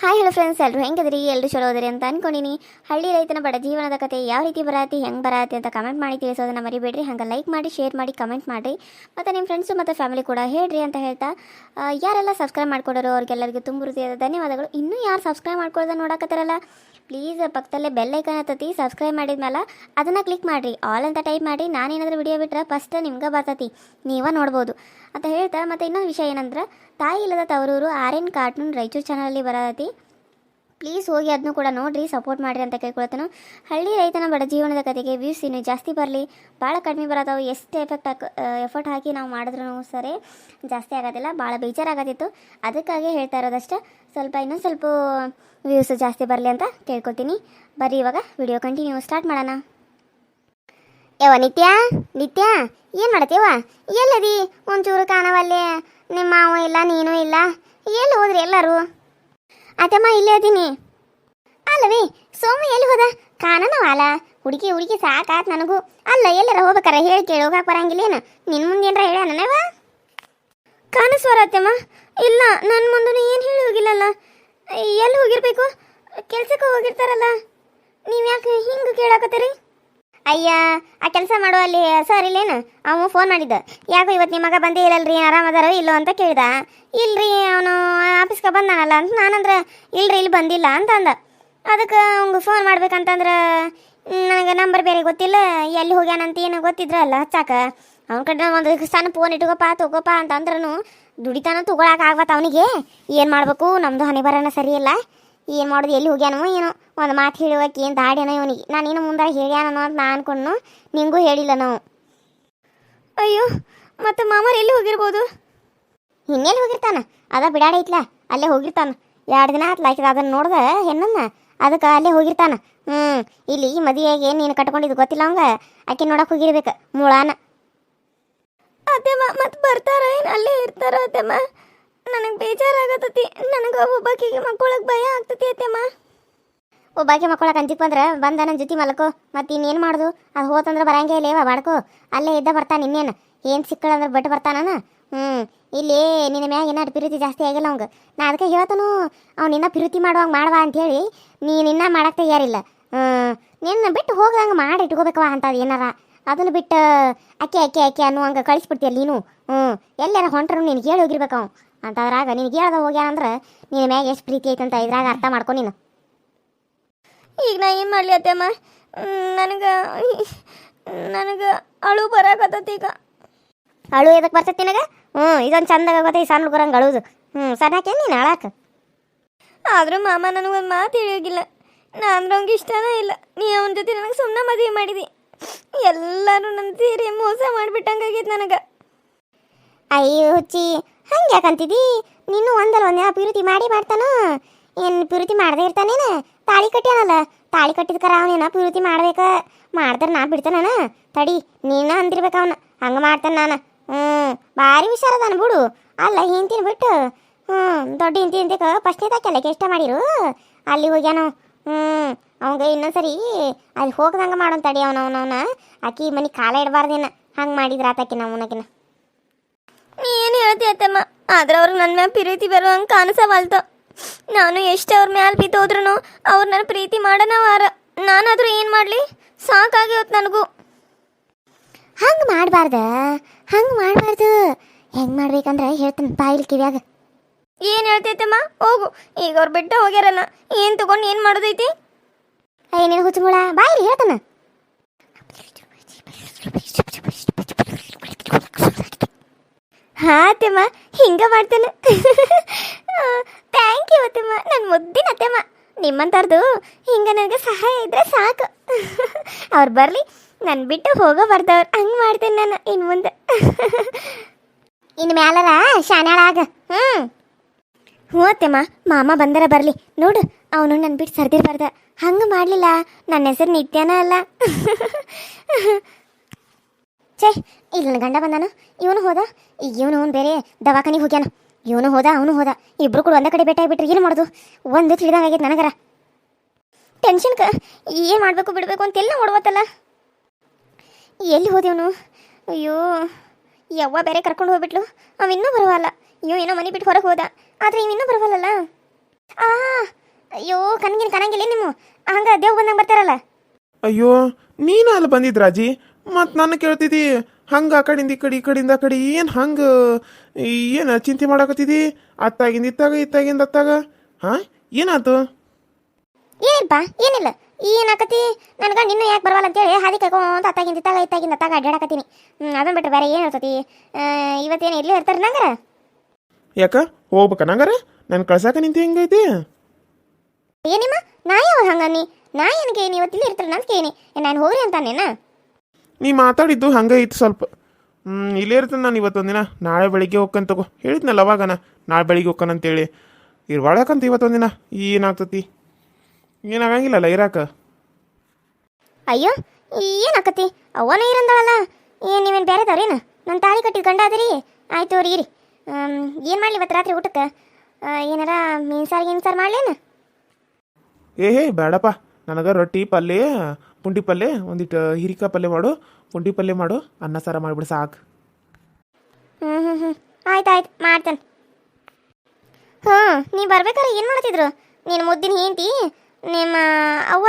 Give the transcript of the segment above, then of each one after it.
Hi hello friends ಎಲ್ಲರೂ ಹೆಂಗದ್ರಿ ಎಲ್ಲರೂ ಚಲೋ ಅದ್ರಿ ಅಂತ ಅನ್ಕೊಂಡಿನಿ. ಹಳ್ಳಿ ರೈತನ ಬಡ ಜೀವನದ ಕತೆ ಯಾವ ರೀತಿ ಬರತ್ತೆ, ಹೆಂಗೆ ಬರತ್ತೆ ಅಂತ ಕಮೆಂಟ್ ಮಾಡಿ ತಿಳಿಸೋದನ್ನ ಮರಿಬೇಡ್ರಿ. ಹಂಗೆ ಲೈಕ್ ಮಾಡಿ ಶೇರ್ ಮಾಡಿ ಕಮೆಂಟ್ ಮಾಡಿರಿ. ಮತ್ತು ನಿಮ್ಮ ಫ್ರೆಂಡ್ಸು ಮತ್ತು ಫ್ಯಾಮಿಲಿ ಕೂಡ ಹೇಳ್ರಿ ಅಂತ ಹೇಳ್ತಾ ಯಾರೆಲ್ಲ ಸಬ್ಸ್ಕ್ರೈಬ್ ಮಾಡ್ಕೊಡೋರು ಅವ್ರಿಗೆಲ್ಲರಿಗೂ ತುಂಬ ಹೃದಯದ ಧನ್ಯವಾದಗಳು. ಇನ್ನೂ ಯಾರು ಸಬ್ಸ್ಕ್ರೈಬ್ ಮಾಡ್ಕೊಳ್ಳೋದ ನೋಡಕತ್ತಾರಲ್ಲ ಪ್ಲೀಸ್ ಪಕ್ಕದಲ್ಲೇ ಬೆಲ್ ಐಕನ್ ಹತ್ತತಿ ಸಬ್ಸ್ಕ್ರೈಬ್ ಮಾಡಿದ್ಮೇಲೆ ಅದನ್ನು ಕ್ಲಿಕ್ ಮಾಡಿರಿ. ಆಲ್ ಅಂತ ಟೈಪ್ ಮಾಡಿ ನಾನೇನಾದರೂ ವಿಡಿಯೋ ಬಿಟ್ರೆ ಫಸ್ಟ್ ನಿಮ್ಗೆ ಬರ್ತತಿ. ನೀವೇ ನೋಡ್ಬೋದು. ಅಂತ ಹೇಳ್ತಾ ಮತ್ತು ಇನ್ನೊಂದು ವಿಷಯ ಏನಂದ್ರೆ, ತಾಯಿ ಇಲ್ಲದ ತವರೂರು ಆರ್ ಎನ್ ಕಾರ್ಟೂನ್ ರಾಯಚೂರು ಚಾನಲಲ್ಲಿ ಬರತೈತಿ. ಪ್ಲೀಸ್ ಹೋಗಿ ಅದನ್ನು ಕೂಡ ನೋಡಿರಿ ಸಪೋರ್ಟ್ ಮಾಡಿರಿ ಅಂತ ಕೇಳ್ಕೊಳ್ತಾನೆ ಹಳ್ಳಿ ರೈತನ ಬಡ ಜೀವನದ ಕತೆಗೆ ವ್ಯೂಸ್ ಇನ್ನೂ ಜಾಸ್ತಿ ಬರಲಿ. ಭಾಳ ಕಡಿಮೆ ಬರೋದವು. ಎಷ್ಟು ಎಫೆಕ್ಟ್ ಹಾಕಿ ಎಫರ್ಟ್ ಹಾಕಿ ನಾವು ಮಾಡಿದ್ರೂ ಸರಿ ಜಾಸ್ತಿ ಆಗೋದಿಲ್ಲ. ಭಾಳ ಬೇಜಾರಾಗತ್ತಿತ್ತು ಅದಕ್ಕಾಗಿ ಹೇಳ್ತಾ ಇರೋದಷ್ಟೇ. ಸ್ವಲ್ಪ ಇನ್ನೊಂದು ಸ್ವಲ್ಪ ವ್ಯೂಸ್ ಜಾಸ್ತಿ ಬರಲಿ ಅಂತ ಕೇಳ್ಕೊತೀನಿ ಬರ್ರಿ ಇವಾಗ ವಿಡಿಯೋ ಕಂಟಿನ್ಯೂ ಸ್ಟಾರ್ಟ್ ಮಾಡೋಣ. ಯವ ನಿತ್ಯ? ನಿತ್ಯ? ಏನು ಮಾಡತ್ತೀವ ಎಲ್ಲದಿ? ಒಂಚೂರು ಕಾಣವಲ್ಲೇ. ನಿಮ್ಮ ಮಾವ ಇಲ್ಲ, ನೀನು ಇಲ್ಲ. ಎಲ್ಲಿ ಹೋದ್ರಿ ಎಲ್ಲರೂ? ಅತ್ತಮ್ಮ ಇಲ್ಲೇ ಅದೀನಿ. ಅಲ್ಲವೇ, ಸೋಮ ಎಲ್ಲಿ ಹೋದ? ಕಾಣನವಾಲ ಹುಡುಗಿ ಹುಡುಗಿ ಸಾಕಾತ್ ನನಗೂ. ಅಲ್ಲ, ಎಲ್ಲರ ಹೋಗ್ಬೇಕಾರ? ಹೇಳಿ ಕೇಳಿ ಹೋಗಕ್ಕೆ ಬರಂಗಿಲ್ಲೇನು ನಿನ್ನ ಮುಂದೆ ಏನಾರ ಹೇಳ ನನವ ಕಾಣಿಸ್ವರ ಅತ್ತಮ್ಮ. ಇಲ್ಲ ನನ್ನ ಮುಂದೆ ಏನು ಹೇಳಿ ಹೋಗಿಲ್ಲಲ್ಲ. ಎಲ್ಲಿ ಹೋಗಿರ್ಬೇಕು? ಕೆಲ್ಸಕ್ಕೆ ಹೋಗಿರ್ತಾರಲ್ಲ. ನೀವು ಯಾಕೆ ಹಿಂಗೆ ಕೇಳಾಕತ್ತೀರಿ? ಅಯ್ಯ, ಆ ಕೆಲಸ ಮಾಡೋ ಅಲ್ಲಿ, ಸರ್ ಇಲ್ಲೇನು? ಅವನು ಫೋನ್ ಮಾಡಿದ್ದ. ಯಾಕೋ ಇವತ್ತು ನಿಮ್ಮ ಮಗ ಬಂದೇ ಇಲ್ಲಲ್ರಿ, ಆರಾಮದಾರೋ ಇಲ್ಲೋ ಅಂತ ಕೇಳ್ದ. ಇಲ್ರಿ, ಅವನು ಆಫೀಸ್ಗೆ ಬಂದಾನಲ್ಲ ಅಂತ ನಾನಂದ್ರೆ, ಇಲ್ರಿ, ಇಲ್ಲಿ ಬಂದಿಲ್ಲ ಅಂತ ಅಂದ. ಅದಕ್ಕೆ ಅವ್ಗೆ ಫೋನ್ ಮಾಡ್ಬೇಕಂತಂದ್ರೆ, ನನಗೆ ನಂಬರ್ ಬೇರೆ ಗೊತ್ತಿಲ್ಲ, ಎಲ್ಲಿ ಹೋಗ್ಯಾನಂತ ಏನು ಗೊತ್ತಿದ್ರಲ್ಲ ಹಚ್ಚಾಕ. ಅವ್ನ ಕಡೆ ಒಂದು ಸಣ್ಣ ಫೋನ್ ಇಟ್ಕೋಪ, ತೊಗೋಪಾ ಅಂತಂದ್ರೂ ದುಡಿತಾನ ತಗೊಳಕ್ಕೆ ಆಗ್ಬತ್ತ ಅವನಿಗೆ? ಏನು ಮಾಡಬೇಕು? ನಮ್ಮದು ಹನಿಬರನ ಬರೋಣ ಸರಿ ಇಲ್ಲ. ಏನು ಮಾಡೋದು ಎಲ್ಲಿ ಹೋಗ್ಯಾನೋ ಏನೋ. ಒಂದು ಮಾತು ಹೇಳುವಕ್ಕೆ ಏನು ದಾಡ್ಯಾನೋ ಇವನಿಗೆ. ನಾನು ಇನ್ನು ಮುಂದೆ ಹೇಳ್ಯಾನೋ ಅಂತ ನಾ ಅನ್ಕೊಂಡು ನಿಂಗೂ ಹೇಳಿಲ್ಲ ನಾವು. ಅಯ್ಯೋ ಮತ್ತೆ ಮಾಮರು ಎಲ್ಲಿ ಹೋಗಿರ್ಬೋದು? ಇನ್ನೆಲ್ಲಿ ಹೋಗಿರ್ತಾನ? ಅದ ಬಿಡಾಡೈತ್ಲ ಅಲ್ಲೇ ಹೋಗಿರ್ತಾನ. ಎರಡು ದಿನ ಆತ್ಲ ಆಯ್ತದ ಅದನ್ನ ನೋಡ್ದ ಹೆಣ್ಣನ್ನ? ಅದಕ್ಕೆ ಅಲ್ಲೇ ಹೋಗಿರ್ತಾನ. ಹ್ಞೂ ಇಲ್ಲಿ ಮದುವೆಗೆ ನೀನು ಕಟ್ಕೊಂಡಿದ್ದು ಗೊತ್ತಿಲ್ಲ ಅವಂಗ? ಆಕೆ ನೋಡಕ್ಕೆ ಹೋಗಿರ್ಬೇಕು ಮುಳಾನ. ಅದೇಮ್ಮ ಮತ್ತೆ ಬರ್ತಾರ ಏನು? ಅಲ್ಲೇ ಇರ್ತಾರ ಅತ್ತೆಮ್ಮ. ನನಗೆ ಬೇಜಾರಾಗತ್ತತಿ. ನನಗೆ ಒಬ್ಬಾಕಿಗೆ ಮಕ್ಕಳಕ್ಕೆ ಭಯ ಆಗ್ತತಿ ಅತ್ತೆಮ್ಮ. ಒಬ್ಬಾಕಿ ಮಕ್ಕಳಕ್ಕೆ ಅಂಜಿಕ್ ಬಂದ್ರೆ ಬಂದ ನನ್ನ ಜೊತೆ ಮಲ್ಕೋ. ಮತ್ತೆ ಇನ್ನೇನು ಮಾಡೋದು? ಅದು ಹೋತಂದ್ರೆ ಬರಂಗೇ ಇಲ್ಲೇವ ಬಾಡ್ಕೋ. ಅಲ್ಲೇ ಇದ್ದ ಬರ್ತಾನೆ ಇನ್ನೇನು. ಏನು ಸಿಕ್ಕಳಂದ್ರೆ ಬಿಟ್ಟು ಬರ್ತಾನ ಹ್ಞೂ ಇಲ್ಲಿ ನಿನ್ನ ಮ್ಯಾಗ ಏನಾದ್ರು ಪ್ರೀತಿ ಜಾಸ್ತಿ ಆಗಿಲ್ಲ ಅವಂಗ. ನಾ ಅದಕ್ಕೆ ಹೇಳ್ತಾನು, ಅವ್ನು ಇನ್ನ ಪ್ರೀತಿ ಮಾಡುವಂಗೆ ಮಾಡವ ಅಂತೇಳಿ ನೀನು ನಿನ್ನ ಮಾಡಕ್ಕೆ ತಯಾರಿಲ್ಲ. ನಿನ್ನ ಬಿಟ್ಟು ಹೋಗ್ದಂಗೆ ಮಾಡಿ ಇಟ್ಕೋಬೇಕವ ಅಂತದು ಏನಾರ. ಅದನ್ನು ಬಿಟ್ಟು ಅಕ್ಕಿ ಅಕ್ಕಿ, ಅಕ್ಕೆ ಅನ್ನುವಂಗೆ ಕಳಿಸ್ಬಿಡ್ತೀಯಲ್ಲ ನೀನು? ಹ್ಞೂ ಎಲ್ಲಾರ ಹೊಂಟ್ರು ನೀನು ಹೇಳಿ ಹೋಗಿರ್ಬೇಕು ಅವ. ಅಂತದ್ರಾಗ ನಿನಗೆ ಹೇಳ್ದ ಹೋಗ್ಯಾನಂದ್ರೆ ನಿನ್ನ ಮ್ಯಾಗ ಎಷ್ಟು ಪ್ರೀತಿ ಅಂತ ಇದ್ರಾಗ ಅರ್ಥ ಮಾಡ್ಕೊ ನೀನು. ಈಗ ನಾ ಏನು ಮಾಡಲಿ ಅತ್ತಮ್ಮ? ನನಗೆ ನನಗೆ ಅಳು ಬರಾಕತ್ತೈತಿ ಈಗ. ಅಳು ಎದಕ್ಕೆ ಬರ್ತೈತಿ ನಿನಗೆ? ಹ್ಞೂ ಇದೊಂದು ಚಂದಾಗ ಗೊತ್ತೈತಿ ಸಣ್ಣ ಹುಡುಗರಂಗೆ ಅಳುದು. ಹ್ಞೂ ಸಣ್ಣಕ್ಕೆ ನೀನು ಅಳಾಕ ಆದರೂ ಮಾಮ ನನಗೊಂದು ಮಾತು ಹೇಳೋಗಿಲ್ಲ ನಾ ಅಂದ್ರೆ ಅವ್ನಿಗೆ ಇಷ್ಟನೇ ಇಲ್ಲ. ನೀ ಅವನ ಜೊತೆ ನನಗೆ ಸುಮ್ಮನೆ ಮದುವೆ ಮಾಡಿದಿ. ಎಲ್ಲರೂ ನನ್ನ ತೀರಿ ಮೋಸ ಮಾಡಿಬಿಟ್ಟಂಗಾಗೈತೆ ನನಗೆ. ಅಯ್ಯೋ ಹುಚ್ಚಿ ಹಂಗೆ ಯಾಕಂತಿದ್ದಿ ನೀನು ಒಂದಲ್ಲ ಒಂದಿನ ಪ್ಯೂರಿತಿ ಮಾಡಿ ಮಾಡ್ತಾನೋ. ಏನು ಪ್ಯೂರಿತಿ ಮಾಡದೇ ಇರ್ತಾನೇನ ತಾಳಿ ಕಟ್ಟ್ಯಾನಲ್ಲ? ತಾಳಿ ಕಟ್ಟಿದ್ಕರ ಅವನೇನ ಪ್ಯೂರಿತಿ ಮಾಡ್ಬೇಕ? ಮಾಡ್ದ್ರೆ ನಾ ಬಿಡ್ತಾನ ತಡಿ, ನೀನ ಅಂದಿರ್ಬೇಕು ಅವನ. ಹಂಗೆ ಮಾಡ್ತಾನೆ ನಾನು. ಹ್ಞೂ ಭಾರಿ ಹುಷಾರದಾನ ಬಿಡು. ಅಲ್ಲ ಹಿಂತಿನ ಬಿಟ್ಟು. ಹ್ಞೂ ದೊಡ್ಡ ಹಿಂತಿ ಅಂತ ಫಸ್ಟ್ನೇ ತಾಕೆಲ್ಲ ಇಷ್ಟ ಮಾಡಿರು. ಅಲ್ಲಿ ಹೋಗ್ಯಾನು. ಹ್ಞೂ ಅವಂಗ ಇನ್ನೊಂದ್ಸರಿ ಅಲ್ಲಿ ಹೋಗ್ದಂಗೆ ಮಾಡೋನ್ ತಡಿ ಅವನವನವನ. ಆಕಿ ಮನೆ ಕಾಲ ಇಡಬಾರ್ದೇನ ಹಂಗೆ ಮಾಡಿದ್ರ ಆತಾಕಿನ ಅವನಕಿನ ಏನು ಹೇಳ್ತಿ ಅತ್ತಮ್ಮ. ಆದ್ರೆ ಅವ್ರು ನನ್ನ ಮ್ಯಾಲ ಪ್ರೀತಿ ಬರುವಂಗೆ ಕಾಣಿಸವಲ್ತು ನಾನು ಎಷ್ಟು ಅವ್ರ ಮ್ಯಾಲ ಬಿದ್ದೋದ್ರೂ ಅವ್ರು ನನ್ನ ಪ್ರೀತಿ ಮಾಡನವಾರ ನಾನಾದ್ರೂ ಏನು ಮಾಡಲಿ? ಸಾಕಾಗಿ ಹೋತ್ ನನಗೂ. ಹಂಗೆ ಮಾಡಬಾರ್ದ? ಹಂಗೆ ಮಾಡಬಾರ್ದು. ಹೆಂಗೆ ಮಾಡ್ಬೇಕಂದ್ರೆ ಹೇಳ್ತೀನಿ ಬಾಯಿಲ್ ಕಿವ್ಯಾಗ. ಏನು ಹೇಳ್ತೈತಮ್ಮ ಹೋಗು. ಈಗ ಅವ್ರು ಬಿಟ್ಟ ಹೋಗ್ಯಾರಲ್ಲ ಏನು ತಗೊಂಡು ಏನು ಮಾಡೋದೈತಿ? ಏನೇನು ನೀನು ಹುಚ್ಚುಮುಳ ಬಾಯಿಲಿ ಹೇಳ್ತಾನ. ಹಾ, ಅತ್ತೆಮ್ಮ. ಹಿಂಗ ಮಾಡ್ತೇನೆ. ಥ್ಯಾಂಕ್ ಯು ಅತ್ತೆಮ್ಮ. ನನ್ನ ಮುದ್ದಿನ ಅತ್ತೆಮ್ಮ. ನಿಮ್ಮಂಥವ್ರದ್ದು ಹಿಂಗ ನನಗೆ ಸಹಾಯ ಇದ್ರೆ ಸಾಕು. ಅವ್ರು ಬರಲಿ. ನಾನು ಬಿಟ್ಟು ಹೋಗೋ ಬರ್ದವ್ರು ಹಂಗೆ ಮಾಡ್ತೇನೆ ನಾನು ಇನ್ನು ಮುಂದೆ. ಇನ್ನು ಮ್ಯಾಲಲ್ಲ ಶಾನ್ಯಾಳಾಗ ಹ್ಞೂ ಹ್ಞೂ ಅತ್ತೆಮ್ಮ. ಮಾಮ ಬಂದರ ಬರಲಿ. ನೋಡು, ಅವನು ನನ್ನ ಬಿಟ್ಟು ಸರ್ದಿರ್ಬಾರ್ದ. ಹಂಗೆ ಮಾಡಲಿಲ್ಲ. ನನ್ನ ಹೆಸರು ನಿತ್ಯನ ಅಲ್ಲ. ಛೇ ಇಲ್ಲಿ ನನ್ನ ಗಂಡ ಬಂದಾನ? ಇವನು ಹೋದ? ಇವನು ಅವನು ಬೇರೆ ದವಾಖಾನಿಗೆ ಹೋಗ್ಯಾನ. ಇವನು ಹೋದ, ಅವನು ಹೋದ. ಇಬ್ರು ಕೂಡ ಒಂದೇ ಕಡೆ ಭೇಟಿ ಆಗಿಬಿಟ್ರಿ. ಏನು ಮಾಡೋದು? ಒಂದು ತಿಳಿದಂಗಾಗೈತೆ ನನಗರ. ಟೆನ್ಷನ್ ಕ ಏನು ಮಾಡಬೇಕು, ಬಿಡಬೇಕು ಅಂತೆಲ್ಲ ನೋಡ್ಬೋತಲ್ಲ ಎಲ್ಲಿ ಹೋದೆವನು ಅಯ್ಯೋ, ಯವ್ವ ಬೇರೆ ಕರ್ಕೊಂಡು ಹೋಗ್ಬಿಟ್ಲು. ಅವ ಇನ್ನೂ ಬರುವಲ್ಲ ಅಯ್ಯೋ, ಏನೋ ಮನೆ ಬಿಟ್ಟು ಹೊರಗೆ ಹೋದ. ಆದರೆ ಇವ ಇನ್ನೂ ಬರುವಲ್ಲ ಆ ಕಣ್ಗಿನ ಕಣಂಗಿಲ್ಲ ನಿಮ್ಮ? ಹಂಗ ದೇವ್ ಬಂದಂಗೆ ಬರ್ತಾರಲ್ಲ? ಅಯ್ಯೋ, ನೀನು ಅಲ್ಲಿ ಬಂದಿದ್ ರಾಜಿ ಮತ್ತು ನಾನು ಕೇಳ್ತಿದ್ದಿ ಹಂಗೆ ಆ ಕಡೆಯಿಂದ ಈ ಕಡೆ ಈ ಕಡೆಯಿಂದ ಆ ಕಡೆ ಏನು ಹಂಗೆ ಏನು ಚಿಂತೆ ಮಾಡಾಕತ್ತಿದ್ದಿ ಅತ್ತಾಗಿಂದ ಇತ್ತಾಗ ಇತ್ತಾಗಿಂದ ಅತ್ತಾಗ ಹಾಂ? ಏನಾಯ್ತು ಏನಿಲ್ಲಪ್ಪ ಏನಿಲ್ಲ. ಏನಾಕತಿ ನನಗೆ ನಿನ್ನ ಯಾಕೆ ಬರವಲ್ಲ ಅಂತೇಳಿ ಹಾದಿ ಕೈಕೊಂತ ಅತ್ತಾಗಿಂದ ಇತ್ತಾಗ ಇತ್ತಾಗಿಂದ ಅತ್ತಾಗ ಅಡ್ಡಾಡಕತ್ತೀನಿ ಅದನ್ನ ಬಿಟ್ರೆ ಬೇರೆ ಏನು ಇರ್ತತಿ? ಇವತ್ತೇನು ಇಲ್ಲೇ ಇರ್ತಾರೆ ನಂಗರ? ಯಾಕ? ಹೋಗ್ಬೇಕ ನಂಗರ? ನಾನು ಕಳ್ಸಾಕ ನಿಂತು ಹೆಂಗೈತಿ? ಏನಿಮ್ಮ ನಾ ಯಾವ ಹಂಗ ನೀ ಏನಕ್ಕೆ ಏನು ಇವತ್ತು ಕೇನಿ ಇರ್ತಾರೆ ನಾನು ಕೇನಿ ನಾನು ಹೋಗ್ರಿ ಅಂತಾನೇನ? ನೀ ಮಾತಾಡಿದ್ದು ಹಂಗೆ ಇತ್ತು ಸ್ವಲ್ಪ. ಹ್ಞೂ ಇಲ್ಲೇ ಇರ್ತೇನೆ ನಾನು ದಿನ ನಾಳೆ ಬೆಳಿಗ್ಗೆ ಹೋಗ್ಕಂತ ತಗೋ. ಹೇಳಿದ್ನಲ್ಲ ಅವಾಗನ. ನಾಳೆ ಬೆಳಿಗ್ಗೆ ಹೇಳಿ ಅಂತೇಳಿ. ಇರ್ಬಾಳಕಂತ ಇವತ್ತೊಂದಿನ. ಏನಾಗ್ತತಿ? ಏನಾಗಂಗಿಲ್ಲಲ್ಲ ಇರಾಕ. ಅಯ್ಯೋ ಏನಾಕತಿ? ಅವನ ಇರಂದಳಲ್ಲ. ಏನು ನೀವೇನು ದಾರೇನು ನನ್ನ ತಾಳಿ ಕಟ್ಟಿದ ಗಂಡ ಅದರಿ. ಆಯ್ತು ಅವ್ರಿ ಇರಿ. ಏನು ಮಾಡಲಿ ಇವತ್ತು ರಾತ್ರಿ ಊಟಕ್ಕೆ? ಏನಾರ ಮೀನು ಸಾರು ಗೀನ್ ಸಾರು ಮಾಡ್ಲೇನ? ಏ ಹೇ ಬೇಡಪ್ಪ ನನಗೆ ರೊಟ್ಟಿ ಪಲ್ಯ ಪುಂಡಿ ಪಲ್ಯ ಒಂದಿಟ್ಟು ಹಿರಿಕಾಯಿ ಪಲ್ಯ ಮಾಡು ಪುಂಡಿ ಪಲ್ಯ ಮಾಡು ಅನ್ನ ಸಾರ ಮಾಡಿಬಿಡು ಸಾಕು. ಹ್ಞೂ ಹ್ಞೂ ಹ್ಞೂ ಆಯ್ತು ಆಯ್ತು ಮಾಡ್ತೇನೆ. ಹಾಂ ನೀ ಬರ್ಬೇಕಾರೆ ಏನು ಮಾಡ್ತಿದ್ರು? ನೀನು ಮುದ್ದಿನ ಹೆಂಡತಿ ನಿಮ್ಮ ಅವ್ವ?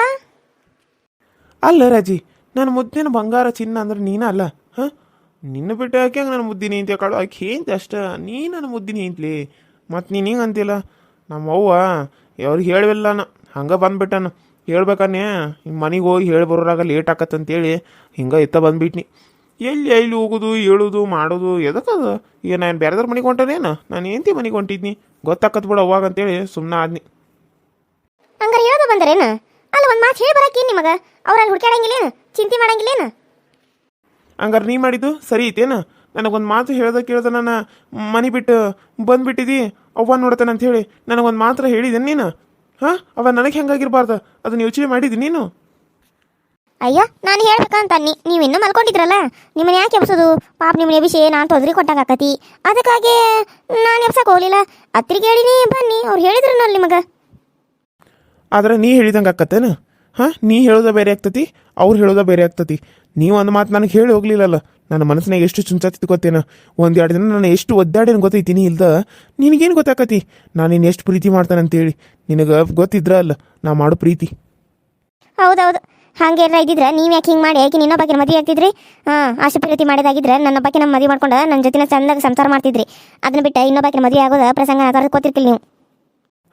ಅಲ್ಲ ರಾಜಿ ನನ್ನ ಮುದ್ದಿನ ಬಂಗಾರ ಚಿನ್ನ ಅಂದ್ರೆ ನೀನ ಅಲ್ಲ ಹಾಂ? ನಿನ್ನ ಬಿಟ್ಟು ಯಾಕೆ ನನ್ನ ಮುದ್ದಿನ ಹೆಂತಿ ಕಾಳು ಆಕೆ ಹೆಂತಿ ಅಷ್ಟ ನೀ ನನ್ನ ಮುದ್ದಿನ ಹೆಂತ್ಲಿ ಮತ್ತು ನೀನು ಹಿಂಗೆ ಅಂತಿಲ್ಲ ನಮ್ಮ ಅವ್ವ ಅವ್ರಿಗೆ ಹೇಳಿಲ್ಲ ನಾ ಹಂಗೆ ಬಂದ್ಬಿಟ್ಟನು. ಹೇಳ್ಬೇಕಾನೆ ಮನೆಗೆ ಹೋಗಿ ಹೇಳಿ ಬರೋರಾಗ ಲೇಟ್ ಆಕತ್ತಂತೇಳಿ ಹಿಂಗೆ ಇತ್ತ ಬಂದ್ಬಿಟ್ನಿ. ಎಲ್ಲಿ ಎಲ್ಲಿ ಹೋಗೋದು ಹೇಳೋದು ಮಾಡೋದು ಎದಕ್ಕದು ಈಗ ನಾನು ಬೇರೆದ್ರ ಮನೆಗೆ ಹೊಂಟನೇನು? ನಾನು ಹೆಂತಿ ಮನೆಗೆ ಹೊಂಟಿದ್ನಿ. ಗೊತ್ತಾಕತ್ ಬಿಡು ಅವಾಗ ಅಂತೇಳಿ ಸುಮ್ಮನೆ ಆದ್ನಿ. ಹಂಗಾರೆ ಹೇಳೋದು ಬಂದರೇನು? ಅಲ್ಲ ಒಂದು ಮಾತು ಹೇಳಿ ಬರಕ್ಕೇನು ನಿಮಗೆ? ಅವ್ರಲ್ಲಿ ಹುಡುಕಾಡಂಗಿಲ್ಲೇನು ಚಿಂತೆ ಮಾಡಂಗಿಲ್ಲೇನು? ಹಂಗಾರೆ ನೀ ಮಾಡಿದ್ದು ಸರಿ ಐತೇನು? ನನಗೊಂದು ಮಾತು ಹೇಳ್ದ ಕೇಳ್ದ ನಾನು ಮನೆ ಬಿಟ್ಟು ಬಂದ್ಬಿಟ್ಟಿದಿ. ಅವ್ವ ನೋಡ್ತಾನಂತ ಅಂತ ಹೇಳಿ ನನಗೊಂದು ಮಾತ್ರ ಹೇಳಿದೆ ನೀನು? ಹಾಂ? ಅವ ನನಗೆ ಹೆಂಗಾಗಿರ್ಬಾರ್ದು ಅದನ್ನ ಯೋಚನೆ ಮಾಡಿದಿ ನೀನು? ಅಯ್ಯ ನಾನು ಹೇಳ್ಬೇಕಂತ ನೀ ನೀವು ಇನ್ನೂ ಮಲ್ಕೊಂಡಿದ್ರಲ್ಲ? ನಿಮ್ಮನ್ನ ಯಾಕೆ ಎಬ್ಸೋದು? ಪಾಪ ನಿಮ್ಮನ್ನ ಎಬಿಸಿ ನಾನು ತೊದರಿ ಕೊಟ್ಟಾಗ ಆಕತಿ. ಅದಕ್ಕಾಗಿ ನಾನು ಎಬ್ಸಕ್ಕೆ ಹೋಗಲಿಲ್ಲ. ಅತ್ತಿಗೆ ಹೇಳಿನಿ ಬನ್ನಿ. ಅವ್ರು ಹೇಳಿದ್ರು ನಿಮಗೆ. ಆದ್ರೆ ನೀ ಹೇಳಿದಂಗೆ ಹಾ ಹಾಂ? ನೀ ಹೇಳೋದ ಬೇರೆ ಆಗ್ತತಿ ಅವ್ರು ಹೇಳೋದ ಬೇರೆ ಆಗ್ತತಿ. ನೀವು ಒಂದು ಮಾತು ನನಗೆ ಹೇಳಿ ಹೋಗ್ಲಿಲ್ಲಲ್ಲ. ನನ್ನ ಮನಸ್ಸಿನಾಗ ಎಷ್ಟು ಚುಂಚಾತಿತ್ತು ಗೊತ್ತೇನ? ಒಂದೆರಡು ಎರಡು ದಿನ ನಾನು ಎಷ್ಟು ಒದ್ದಾಡೇನು ಗೊತ್ತೈತೀನಿ ಇಲ್ದ? ನಿನಗೇನು ಗೊತ್ತಾಕತಿ? ನಾನು ನಿನ್ನ ಎಷ್ಟು ಪ್ರೀತಿ ಮಾಡ್ತಾನೆ ಅಂತೇಳಿ ನಿನಗೆ ಗೊತ್ತಿದ್ರ ಅಲ್ಲ ನಾ ಮಾಡೋ ಪ್ರೀತಿ. ಹೌದೌದು. ಹಂಗೆ ಎಲ್ಲ ಇದ್ದಿದ್ರೆ ನೀವು ಯಾಕೆ ಹಿಂಗೆ ಮಾಡಿ? ಯಾಕೆ ನಿನ್ನ ಬಗ್ಗೆ ಮದುವೆ ಆಗ್ತಿದ್ರಿ? ಹಾಂ ಆಶೆ ಪ್ರೀತಿ ಮಾಡಿದಾಗಿದ್ರೆ ನನ್ನ ಬಗ್ಗೆ ನಮ್ಮ ಮದುವೆ ಮಾಡ್ಕೊಂಡು ನನ್ನ ಜೊತೆನ ಚಂದಾಗ ಸಂಸಾರ ಮಾಡ್ತಿದ್ರಿ. ಅದನ್ನ ಬಿಟ್ಟು ಇನ್ನೊಬ್ಬ ಮದುವೆ ಆಗೋದ ಪ್ರಸಂಗ ಗೊತ್ತಿರ್ತಿಲ್ಲ ನೀವು.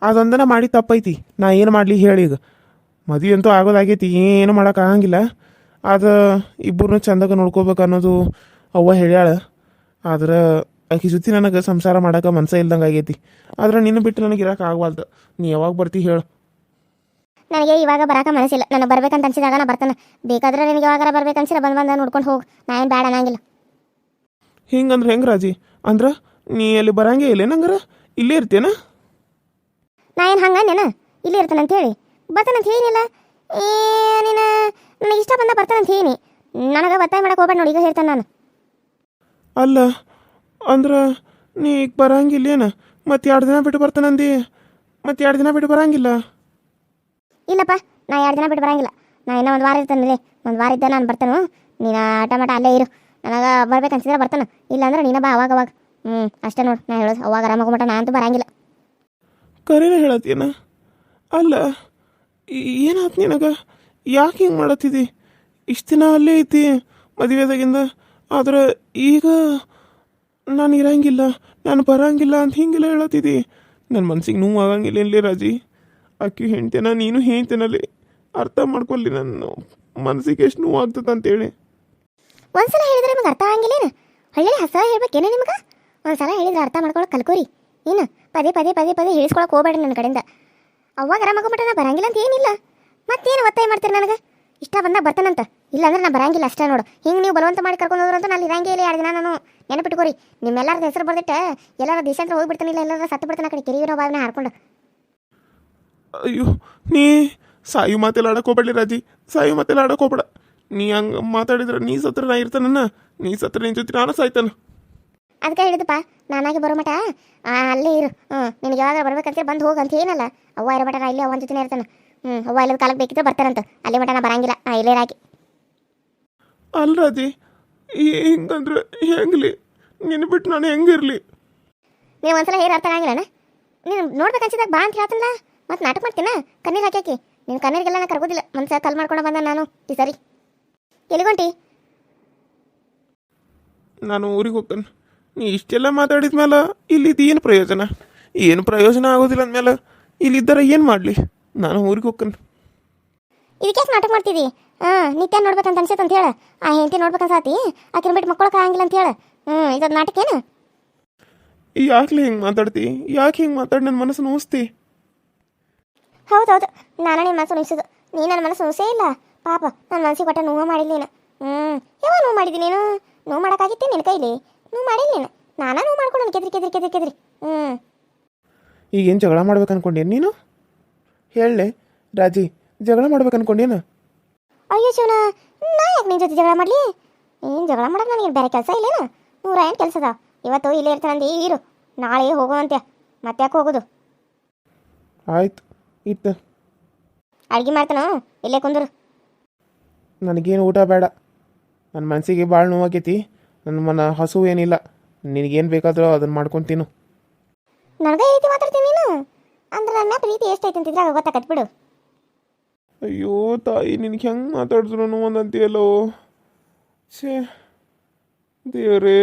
ಅದೊಂದನ ಮಾಡಿ ತಪ್ಪೈತಿ. ನಾ ಏನು ಮಾಡಲಿ ಹೇಳಿ ಈಗ. ಮದುವೆ ಅಂತೂ ಆಗೋದಾಗೈತಿ ಏನು ಮಾಡೋಕ್ಕಾಗಂಗಿಲ್ಲ ಅದು ಇಬ್ಬರನ್ನ ಚಂದಾಗ ನೋಡ್ಕೋಬೇಕು ಅನ್ನೋದು ಅವ್ವ ಹೇಳ್ಯಾಳ. ಆದ್ರೆ ಆಕೆ ಜೊತೆ ನನಗೆ ಸಂಸಾರ ಮಾಡೋಕೆ ಮನಸ ಇಲ್ದಂಗೆ ಆಗೈತಿ. ಆದ್ರೆ ನಿನ್ನ ಬಿಟ್ಟು ನನಗೆ ಇರೋಕೆ ಆಗವಲ್ದು. ನೀ ಯಾವಾಗ ಬರ್ತಿ ಹೇಳು. ನನಗೆ ಇವಾಗ ಬರಕ ಮನಸ್ಸಿಲ್ಲ. ನಾನು ಬರ್ಬೇಕಂತ ಅನ್ಸಿದಾಗ ನಾ ಬರ್ತಾನೆ. ಬೇಕಾದ್ರೆ ನಿನಗೆ ಯಾವಾಗ ಬರ್ಬೇಕು ಅನ್ಸಿಲ್ಲ. ಬಂದು ಬಂದು ನೋಡ್ಕೊಂಡು ಹೋಗು. ನಾ ಏನು ಬೇಡ ಅನ್ನಂಗಿಲ್ಲ. ಹಿಂಗಂದ್ರೆ ಹೆಂಗೆ ರಾಜಿ? ಅಂದ್ರೆ ನೀ ಅಲ್ಲಿ ಬರಂಗೇ ಇಲ್ಲ ನಂಗರ? ಇಲ್ಲೇ ಇರ್ತೇನ ನಾ ಏನು ಹಂಗನೇನ ಇಲ್ಲೇ ಇರ್ತಾನಂತ ಹೇಳಿ ಬರ್ತಾನಂತ ಏನಿಲ್ಲ ಏನಿನ ನೀನು ನನಗೆ ಇಷ್ಟ ಬಂದ ಬರ್ತಾನಂತ ಹೇಳಿ. ನನಗೆ ಒತ್ತಾಯ ಮಾಡಕ್ಕೆ ಹೋಗ್ಬೇಡ ನೋಡಿ ಈಗ ಹೇಳ್ತಾನೆ ನಾನು. ಅಲ್ಲ ಅಂದ್ರೆ ನೀ ಈಗ ಬರಂಗಿಲ್ಲೇನ? ಮತ್ತೆ ಎರಡು ದಿನ ಬಿಟ್ಟು ಬರ್ತಾನಂದಿ. ಮತ್ತೆ ಎರಡು ದಿನ ಬಿಟ್ಟು ಬರಂಗಿಲ್ಲ? ಇಲ್ಲಪ್ಪ ನಾ ಎರಡು ದಿನ ಬಿಟ್ಟು ಬರಂಗಿಲ್ಲ. ನಾ ಇನ್ನೂ ಒಂದು ವಾರ ಇರ್ತಾನೆ ಒಂದು ವಾರ ಇದ್ದ ನಾನು ಬರ್ತಾನು. ನೀನು ಟಮಾಟ ಅಲ್ಲೇ ಇರು. ನನಗೆ ಬರ್ಬೇಕು ಅನ್ಸಿದ್ರೆ ಬರ್ತಾನೆ. ಇಲ್ಲಾಂದ್ರೆ ನೀನು ಬಾ ಅವಾಗ ಅವಾಗ. ಹ್ಞೂ ಅಷ್ಟೇ ನೋಡು ನಾ ಹೇಳೋದು. ಅವಾಗ ಆರಾಮಾಗ ನಾ ಅಂತೂ ಬರಂಗಿಲ್ಲ. ಕರೀನ ಹೇಳತ್ತೀನ? ಅಲ್ಲ ಏನಾತ್ ನಿನಗ? ಯಾಕೆ ಹಿಂಗೆ ಮಾಡತ್ತಿದ್ದಿ ಇಷ್ಟು ದಿನ ಅಲ್ಲೇ ಐತಿ. ಮದುವೆದಾಗಿಂದ ಆದ್ರೆ ಈಗ ನಾನು ಇರಂಗಿಲ್ಲ. ನಾನು ಬರಂಗಿಲ್ಲ ಅಂತ ಹಿಂಗೆಲ್ಲ ಹೇಳತ್ತಿದ್ದಿ ನನ್ನ ಮನ್ಸಿಗೆ ನೋವು ಆಗಂಗಿಲ್ಲ ಇಲ್ಲೇ ರಾಜಿ? ಅಕ್ಕಿ ಹೆಂಡ್ತೇನ ನೀನು ಹೇಳ್ತೇನಲ್ಲಿ ಅರ್ಥ ಮಾಡ್ಕೊಲ್ಲಿ ನನ್ನ ಮನಸ್ಸಿಗೆ ಎಷ್ಟು ನೋವು ಆಗ್ತದೆ ಅಂತೇಳಿ. ಒಂದ್ಸಲ ಹೇಳಿದ್ರೆ ನಿಮಗೆ ಅರ್ಥ ಆಗಂಗಿಲ್ಲೇನು ಹಳ್ಳಿ ಹಸ ಹೇಳ್ಬೇಕೇನು ನಿಮ್ಗೆ? ಒಂದ್ಸಲ ಹೇಳಿದ್ರೆ ಅರ್ಥ ಮಾಡ್ಕೊಳಕ್ ಕಲ್ಕೋರಿ. ಏನು? ಪದೇ ಪದೇ ಪದೇ ಪದೇ ಹೇಳಿಸ್ಕೊಳಕ್ ಹೋಗ್ಬೇಡ್ರಿ ನನ್ನ ಕಡೆಯಿಂದ. ಅವಾಗ ಆರಾಮಾಗೋಗ್ಬಿಟ್ರೆ ನಾ ಬರಂಗಿಲ್ಲ ಅಂತ ಏನಿಲ್ಲ. ಮತ್ತೇನು ಒತ್ತಾಯ ಮಾಡ್ತೀರಿ ನನಗೆ? ಇಷ್ಟ ಬಂದಾಗ ಬರ್ತಾನಂತ. ಇಲ್ಲಾಂದ್ರೆ ನಾ ಬರಂಗಿಲ್ಲ ಅಷ್ಟೇ ನೋಡು. ಹಿಂಗೆ ನೀವು ಬಲವಂತ ಮಾಡಿ ಕರ್ಕೊಂಡು ಹೋದ್ರು ಅಂತ ನಾನು ಇರಂಗೇ ಇಲ್ಲ ಎರಡು ದಿನ ನಾನು ನೆನಪಿಟ್ಕೋರಿ. ನಿಮ್ಮೆಲ್ಲರದ ಹೆಸರು ಬರ್ದಿಟ್ಟು ಎಲ್ಲರ ದೇಶಾಂತರ ಹೋಗ್ಬಿಡ್ತಾನಿಲ್ಲ ಎಲ್ಲರ ಸತ್ತು ಬಿಡ್ತಾನೆ ಕಡೆ ಕೆರಿಯಿರೋ ಬಾವಿನ ಹಾರ್ಕೊಂಡು. ಅಯ್ಯೋ ನೀ ಸಾಯು ಮಾತೆಲ್ಲ ಆಡಕ್ಕೆ ಹೋಗ್ಬೇಡಿ ರಾಜಿ. ಸಾಯು ಮಾತೆಲ್ಲ ಆಡಕ್ಕೆ ಹೋಗ್ಬೇಡ. ನೀ ಹಂಗೆ ಮಾತಾಡಿದ್ರೆ ನೀ ಸತ್ರ ನಾ ಇರ್ತಾನನ್ನ. ನೀ ಸತ್ರ ನಿನ್ನ ಜೊತೆ ನಾನು ಸಾಯ್ತಾನ. ಅದಕ್ಕೆ ಹೇಳಿದಪ್ಪ ನಾನಾಗಿ ಬರೋ ಮಟ ಆ, ಅಲ್ಲೇ ಇರು. ಹ್ಞೂ ನಿನಗೆ ಯಾವಾಗ ಬರ್ಬೇಕಂತ ಬಂದು ಹೋಗು ಅಂತ ಏನಲ್ಲ. ಅವ್ವ ಇರೋ ಮಠ ನಾ ಇಲ್ಲೇ ಅವನ ಜೊತೆ ಇರ್ತಾನೆ. ಹ್ಞೂ ಅವ್ವ ಇಲ್ಲದ ಕಾಲಕ್ಕೆ ಬೇಕಿದ್ರೆ ಬರ್ತಾರಂತ. ಅಲ್ಲಿ ಮಟ ನಾ ಬರಂಗಿಲ್ಲ. ನಾ ಇಲ್ಲೇ ರಾಕಿ ಅಲ್ರಾಜಿ ಹಿಂಗಂದ್ರೆ ಹೆಂಗ್ಲಿ? ನಿನ್ನ ಬಿಟ್ಟು ನಾನು ಹೆಂಗಿರ್ಲಿ? ನೀವು ಒಂದ್ಸಲ ಹೇರ್ ಅರ್ಥ ಆಗಂಗಿಲ್ಲನ? ನೀನು ನೋಡ್ಬೇಕು ಅನ್ಸಿದಾಗ ಬಾ ಅಂತ ಹೇಳ್ತಲ್ಲ? ಮತ್ತೆ ನಾಟಕ ಮಾಡ್ತೀನ ಕಣ್ಣೀರು ಹಾಕ್ಯಾಕಿ ನಿನ್ನ ಕಣ್ಣೀರಿಗೆಲ್ಲ ನಾ ಕರ್ಗೋದಿಲ್ಲ. ಮನ್ಸ ಕಲ್ ಮಾಡ್ಕೊಂಡು ಬಂದ ನಾನು ಈ ಸರಿ. ಎಲ್ಲಿಗೊಂಟಿ? ನಾನು ಊರಿಗೆ ಹೋಗ್ತೇನೆ. ನೀ ಇಷ್ಟೆಲ್ಲ ಮಾತಾಡಿದ್ಮೇಲೆ ಇಲ್ಲಿದ್ದು ಏನು ಪ್ರಯೋಜನ? ಏನು ಪ್ರಯೋಜನ ಆಗೋದಿಲ್ಲ ಅಂದಮೇಲೆ ಇಲ್ಲಿದ್ದರೆ ಏನು ಮಾಡಲಿ? ನಾನು ಊರಿಗೆ ಹೋಗ್ತಾನೆ. ಇದಕ್ಕೆ ನಾಟಕ ಮಾಡ್ತಿದ್ದಿ ಹಾಂ ನಿತ್ಯ ನೋಡ್ಬೇಕಂತ ಅನ್ಸತ್ ಅಂತ ಹೇಳ. ಆ ಹೆಂಡತಿ ನೋಡ್ಬೇಕನ್ಸಾತಿ ಆಕಿನ ಬಿಟ್ಟು ಮಕ್ಕಳಕ್ಕೆ ಆಗಂಗಿಲ್ಲ ಅಂತ ಹೇಳ. ಹ್ಞೂ ಇದೊಂದು ನಾಟಕ ಏನು? ಯಾಕೆ ಹಿಂಗೆ ಮಾತಾಡ್ತಿ? ಯಾಕೆ ಹಿಂಗೆ ಮಾತಾಡಿ ನನ್ನ ಮನಸ್ಸು ನೋಸ್ತಿ? ಹೌದೌದು ನಾನು ನಿನ್ನ ಮನಸ್ಸು ನೋಯಿಸೋದು ನೀ ನನ್ನ ಮನಸ್ಸು ನೋಸೇ ಇಲ್ಲ. ಪಾಪ ನನ್ನ ಮನಸ್ಸಿಗೆ ಕೊಟ್ಟ ನೋವು ಮಾಡಿಲ್ಲ ನೀನು. ಹ್ಞೂ ಯಾವಾಗ ನೋವು ಮಾಡಿದಿ ನೀನು? ನೋವು ಮಾಡೋಕ್ಕಾಗಿತ್ತೆ ನಿನ್ನ ಕೈಲಿ? ನೋವು ಮಾಡಿಲ್ಲ ನೀನು. ನಾನಾ ನೋವು ಮಾಡ್ಕೊಂಡು ಕೆದ್ರಿ ಕೆದ್ರಿ ಕೆದ್ರಿ ಕೆದ್ರಿ. ಹ್ಞೂ ಈಗೇನು ಜಗಳ ಮಾಡ್ಬೇಕು ಅನ್ಕೊಂಡೇನು ನೀನು? ಹೇಳಲೆ ರಾಜಿ ಜಗಳ ಮಾಡ್ಬೇಕು ಅನ್ಕೊಂಡೇನ? ಅಯ್ಯೋ ಶಿವನ ನಾ ಯಾಕೆ ನಿನ್ನ ಜೊತೆ ಜಗಳ ಮಾಡಲಿ? ಏನು ಜಗಳ ಮಾಡೋದು ನನಗೆ ಬೇರೆ ಕೆಲಸ ಇಲ್ಲೇನ? ನೂರ ಏನು ಕೆಲಸ ಅದ ಇವತ್ತು ಇಲ್ಲೇ ಇರ್ತಾನಂದು ಇರು ನಾಳೆ ಹೋಗುವಂತೆ ಮತ್ತೆ ಯಾಕೆ ಹೋಗೋದು? ಆಯ್ತು ಇತ್ತು ಅಡ್ಗೆ ಮಾಡ್ತಾನ? ಇಲ್ಲೇ ಕುಂದ್ರು. ನನಗೇನು ಊಟ ಬೇಡ. ನನ್ನ ಮನಸ್ಸಿಗೆ ಭಾಳ ನೋವಾಗೈತಿ. ನನ್ನ ಮನ ಹಸು ಏನಿಲ್ಲ. ನಿನಗೇನು ಬೇಕಾದರೂ ಅದನ್ನು ಮಾಡ್ಕೊತೀನು ನನಗೆ ಈ ರೀತಿ ಮಾತಾಡ್ತೀನಿ ನೀನು? ಅಂದ್ರೆ ನನ್ನ ಪ್ರೀತಿ ಎಷ್ಟೈತೆ ಅಂತಿದ್ರೆ ಆಗ ಗೊತ್ತಾಗತ್ ಬಿಡು. ಅಯ್ಯೋ, ತಾಯಿ, ನಿನಗೆ ಹೆಂಗೆ ಮಾತಾಡಿದ್ರು ಒಂದಂತೀಯಲ್ಲೋ ಛೇ, ದೇವ್ರೇ.